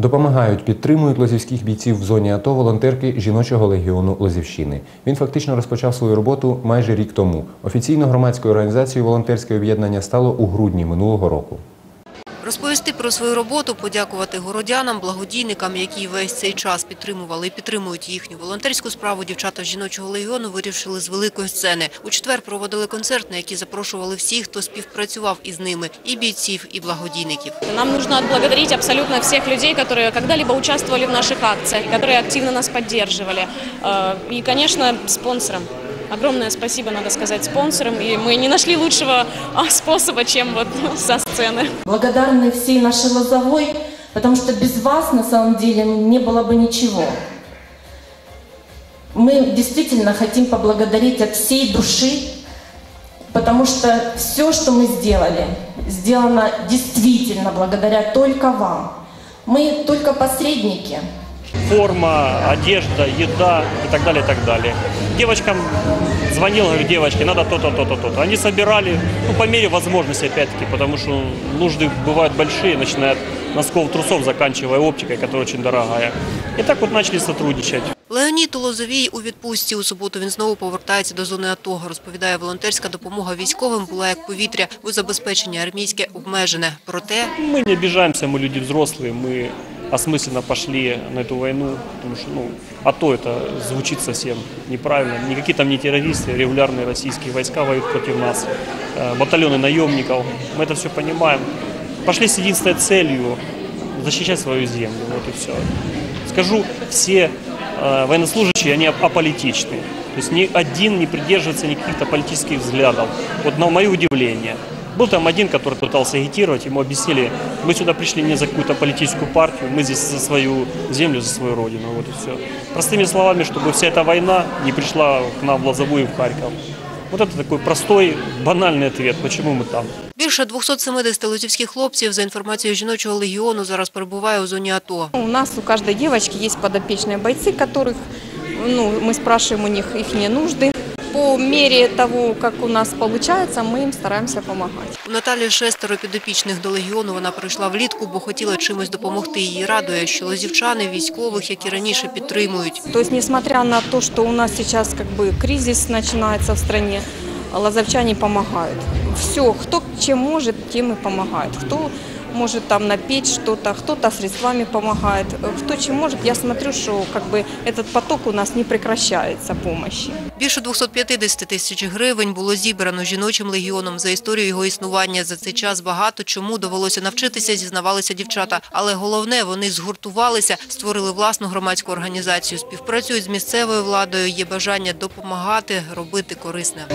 Допомагають, підтримують лозівських бійців в зоні АТО волонтерки жіночого легіону Лозівщини. Він фактично розпочав свою роботу майже рік тому. Офіційно громадською організацією волонтерське об'єднання стало у грудні минулого року Розповісти про свою роботу, подякувати городянам, благодійникам, які весь цей час підтримували і підтримують їхню волонтерську справу. Дівчата з жіночого легіону вирішили з великої сцени. У четвер проводили концерт, на який запрошували всіх, хто співпрацював із ними – і бійців, і благодійників. Нам нужно отблагодарить абсолютно всех людей, которые когда-либо участвовали в наших акциях, которые активно нас поддерживали. Э, И, конечно, спонсорам. Огромное спасибо, надо сказать, спонсорам. И мы не нашли лучшего а, способа, чем вот со сцены. благодарны всей нашей Лозовой, потому что без вас на самом деле не было бы ничего. Мы действительно хотим поблагодарить от всей души, потому что все, что мы сделали, сделано действительно благодаря только вам. Мы только посредники. форма, одежда, еда и так далее, и так далее. Девочкам звонил, говорю, девочки, надо то-то, то-то, то-то. Они собирали, ну, по мере возможности, опять-таки, потому что нужды бывают большие, начиная от носков, трусов, заканчивая оптикой, которая очень дорогая. И так вот начали сотрудничать. Леонід Лозовій у відпустці. У суботу він знову повертається до зони АТО. Розповідає, волонтерська допомога військовим була як повітря, бо забезпечення армійське обмежене. Проте Мы не обижаемся, мы люди взрослые, мы осмысленно пошли на эту войну, потому что, ну, а то это звучит совсем неправильно. Никакие там не террористы, регулярные российские войска воюют против нас, э, батальоны наемников, мы это все понимаем. Пошли с единственной целью защищать свою землю, вот и все. Скажу, все э, военнослужащие, они аполитичны. То есть ни один не придерживается никаких-то политических взглядов. Вот на мое удивление. Был там один, который пытался агитировать, ему объяснили, мы сюда пришли не за какую-то политическую партию, мы здесь за свою землю, за свою родину, вот и все. Простыми словами, чтобы вся эта война не пришла к нам в Лозовую и в Харьков. Вот это такой простой, банальный ответ, почему мы там. більше 270 лозівських хлопців, за інформацією жіночого легіону, зараз перебуває у зоні АТО. У нас у каждой девочки есть подопечные бойцы, которых ну, мы спрашиваем у них их нужды. По мере того, как у нас получается, мы им стараемся помогать. У Наталі шестеро підопічних до легіону. Вона прийшла влітку, бо хотіла чимось допомогти. Її радує, що лозівчани військових, як і раніше, підтримують. То есть, несмотря на то, что у нас как бы кризис начинается в стране, лазовчане помогают. Все, кто чем может, тем и помогает. Кто может там напеть что-то, кто-то средствами помогает, кто чем может. Я смотрю, что как бы этот поток у нас не прекращается помощи. Більше 250 тисяч гривень було зібрано жіночим легіоном за історію його існування. За цей час багато чому довелося навчитися, зізнавалися дівчата. Але головне, вони згуртувалися, створили власну громадську організацію, співпрацюють з місцевою владою, є бажання допомагати, робити корисне.